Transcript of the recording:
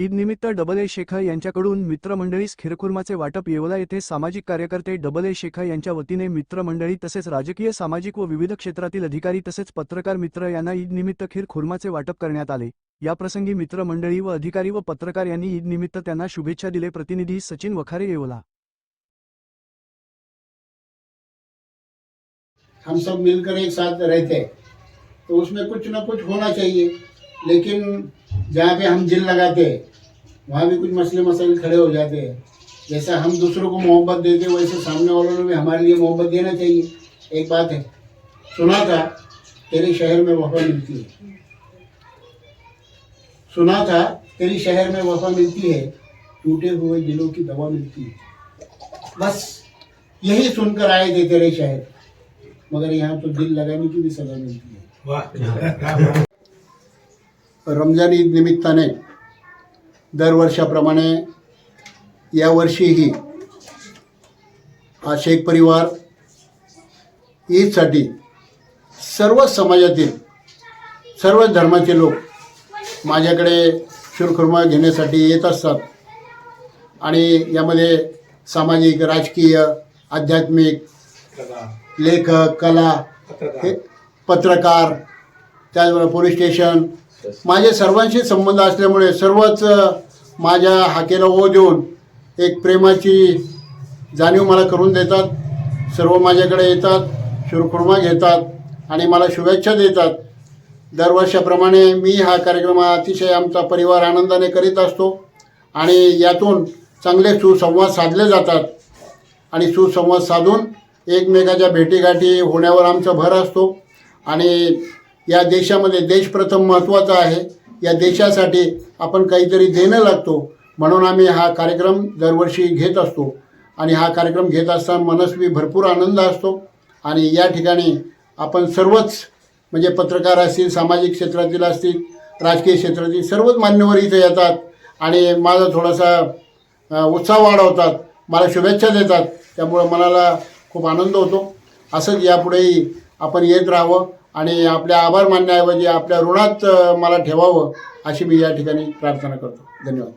ईदनिमित्त double A Shaikh यांच्याकडून मित्रमंडळीस खिरखुर्माचे वाटप येवला येथे सामाजिक कार्यकर्ते डबल ए शेख यांच्या वतीने मित्रमंडळी तसेच राजकीय सामाजिक व विविध क्षेत्रातील अधिकारी तसेच पत्रकार मित्र यांना ईदनिमित्त खीर खुर्माचे वाटप करण्यात आले. याप्रसंगी मित्रमंडळी व अधिकारी व पत्रकार यांनी ईदनिमित्त त्यांना शुभेच्छा दिले. प्रतिनिधी सचिन वखारे येवला. हम सब मिलकर एक साथ रहते तो उसमें कुछ ना कुछ होना चाहिए। लेकिन जहाँ पे हम जिल लगाते हैं वहाँ भी कुछ मसले मसाइल खड़े हो जाते। हैं जैसा हम दूसरों को मोहब्बत देते, वैसे सामने वालों ने भी हमारे लिए मोहब्बत देना चाहिए। एक बात है, सुना था, तेरे शहर में वफा मिलती है। सुना था, तेरे शहर में वफा मिलती है, टूटे हुए दिलों की दवा मिलती है। बस, यही सुनकर आए थे तेरे शहर। मगर यहाँ तो दिल लगाने की भी सजा मिलती है। रमजान ईद निमित्ताने दरवर्षाप्रमाणे यावर्षीही हा शेख परिवार ईदसाठी सर्व समाजातील सर्व धर्माचे लोक माझ्याकडे शिरखुर्मा घेण्यासाठी येत असतात. आणि यामध्ये सामाजिक राजकीय आध्यात्मिक लेखक कला हे पत्रकार त्याचबरोबर पोलीस स्टेशन माझे सर्वांशी संबंध असल्यामुळे सर्वच माझ्या हाकेला ओ देऊन एक प्रेमाची जाणीव मला करून देतात. सर्व माझ्याकडे येतात शिरखुर्मा घेतात आणि मला शुभेच्छा देतात. दरवर्षाप्रमाणे मी हा कार्यक्रम अतिशय आमचा परिवार आनंदाने करीत असतो आणि यातून चांगले सुसंवाद साधले जातात. आणि सुसंवाद साधून एकमेकाच्या भेटीगाठी होण्यावर आमचा भर असतो. आणि या देशामध्ये देश प्रथम महत्त्वाचा आहे. या देशासाठी आपण काहीतरी देणं लागतो. म्हणून आम्ही हा कार्यक्रम दरवर्षी घेत असतो. आणि हा कार्यक्रम घेत असताना मनस्वी भरपूर आनंद असतो. आणि या ठिकाणी आपण सर्वच म्हणजे पत्रकार असतील सामाजिक क्षेत्रातील असतील राजकीय क्षेत्रातील सर्वच मान्यवर इथे येतात. आणि माझा थोडासा उत्साह वाढवतात. मला शुभेच्छा देतात. त्यामुळं मनाला खूप आनंद होतो. असंच यापुढेही आपण येत राहावं. आणि आपल्या आभार मानण्याऐवजी आपल्या ऋणात मला ठेवावं अशी मी या ठिकाणी प्रार्थना करतो. धन्यवाद.